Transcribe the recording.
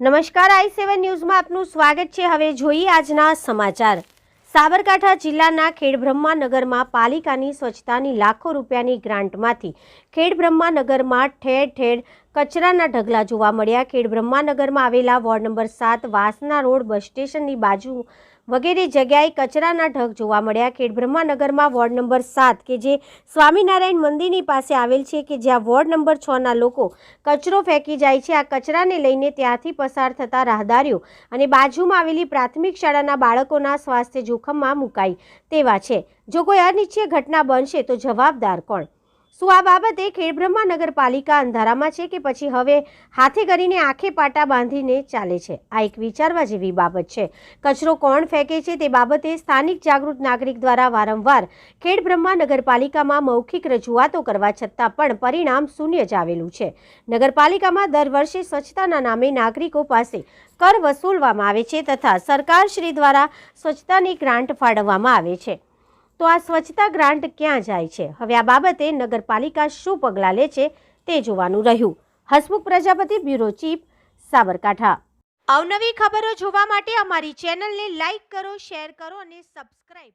નમસ્કાર, આઈ સેવન ન્યૂઝમાં આપનું સ્વાગત છે. હવે જોઈએ આજના સમાચાર. સાબરકાંઠા જિલ્લાના ખેડબ્રહ્મા નગરમાં પાલિકાની સ્વચ્છતાની લાખો રૂપિયાની ગ્રાન્ટમાંથી ખેડબ્રહ્મા નગરમાં ઠેર ઠેર કચરાના ઢગલા જોવા મળ્યા. ખેડ બ્રહ્માનગરમાં આવેલા વોર્ડ નંબર સાત વાસના રોડ બસ સ્ટેશનની બાજુ વગેરે જગ્યાએ કચરાના ઢગ જોવા મળ્યા. ખેડ બ્રહ્માનગરમાં વોર્ડ નંબર સાત, કે જે સ્વામિનારાયણ મંદિરની પાસે આવેલ છે, કે જ્યાં વોર્ડ નંબર છના લોકો કચરો ફેંકી જાય છે. આ કચરાને લઈને ત્યાંથી પસાર થતા રાહદારીઓ અને બાજુમાં આવેલી પ્રાથમિક શાળાના બાળકોના સ્વાસ્થ્ય જોખમમાં મુકાય તેવા છે. જો કોઈ અનિચ્છીય ઘટના બનશે તો જવાબદાર કોણ? શું આ બાબતે ખેડબ્રહ્મા નગરપાલિકા અંધારામાં છે કે પછી હવે હાથે કરીને આંખે પાટા બાંધીને ચાલે છે? આ એક વિચારવા જેવી બાબત છે. કચરો કોણ ફેંકે છે તે બાબતે સ્થાનિક જાગૃત નાગરિક દ્વારા વારંવાર ખેડબ્રહ્મા નગરપાલિકામાં મૌખિક રજૂઆતો કરવા છતાં પણ પરિણામ શૂન્ય જ આવેલું છે. નગરપાલિકામાં દર વર્ષે સ્વચ્છતાના નામે નાગરિકો પાસે કર વસૂલવામાં આવે છે તથા સરકારશ્રી દ્વારા સ્વચ્છતાની ગ્રાન્ટ ફાળવવામાં આવે છે. તો આ સ્વચ્છતા ગ્રાન્ટ ક્યાં જાય છે? હવે આ બાબતે નગરપાલિકા શું પગલાં લે છે તે જોવાનું રહ્યું. Hasmukh Prajapati, bureau chief, Sabarkantha. અવનવી ખબરો જોવા માટે અમારી ચેનલને લાઈક કરો, શેર કરો અને સબસ્ક્રાઈબ